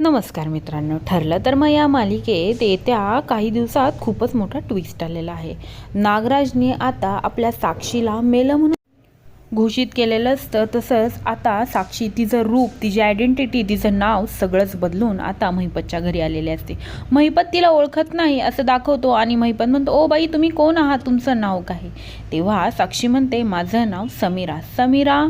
नमस्कार मित्रांनो ठरलं तर मग या मालिकेत येत्या काही दिवसात खूपच मोठा ट्विस्ट आलेला आहे. नागराजने आता आपल्या साक्षीला मेलं म्हणून घोषित केलेलं असतं. तसंच आता साक्षी तिचं रूप तिची आयडेंटिटी तिचं नाव सगळंच बदलून आता महिपतच्या घरी आलेले असते. महिपत तिला ओळखत नाही असं दाखवतो आणि महिपत म्हणतो ओ बाई तुम्ही कोण आहात? तुमचं नाव काय? तेव्हा साक्षी म्हणते माझं नाव समीरा. समीरा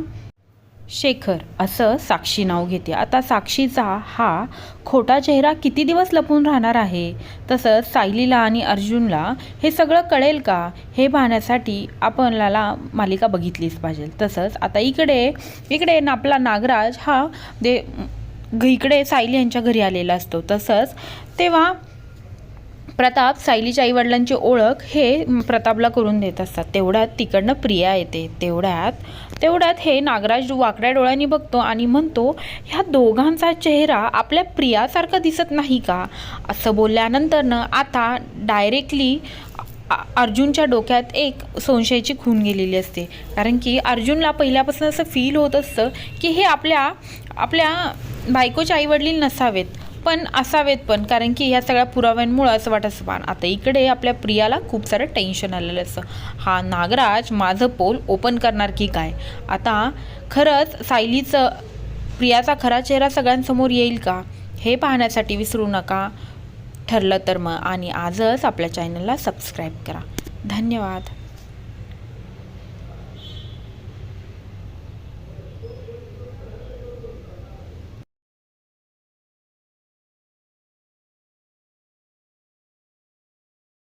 शेखर असं साक्षी नाव घेते. आता साक्षीचा हा खोटा चेहरा किती दिवस लपून राहणार आहे? तसंच सायलीला आणि अर्जुनला हे सगळं कळेल का? हे पाहण्यासाठी आपल्याला मालिका बघितलीच पाहिजे. तसंच आता इकडे इकडे ना आपला नागराज हा दे इकडे सायली यांच्या घरी आलेला असतो. तसंच तेव्हा प्रताप सायलीच्या आईवडिलांची ओळख हे प्रतापला करून देत असतात. तेवढ्यात तिकडनं प्रिया येते. तेवढ्यात तेवढ्यात हे नागराज वाकड्या डोळ्यांनी बघतो आणि म्हणतो ह्या दोघांचा चेहरा आपल्या प्रियासारखा दिसत नाही का? असं बोलल्यानंतरनं आता डायरेक्टली अर्जुनच्या डोक्यात एक संशयाची खून गेलेली असते. कारण की अर्जुनला पहिल्यापासून असं फील होत असतं की हे आपल्या आपल्या बायकोच्या आईवडील नसावेत. पण असावेत पण कारण की ह्या सगळ्या पुराव्यांमुळं असं वाटत पण आता इकडे आपल्या प्रियाला खूप सारं टेन्शन आलेलं असं हा नागराज माझं पोल ओपन करणार की काय? आता खरंच सायलीचं प्रियाचा खरा चेहरा सगळ्यांसमोर येईल का? हे पाहण्यासाठी विसरू नका. ठरलं तर मग आणि आजच आपल्या चॅनलला सबस्क्राईब करा. धन्यवाद.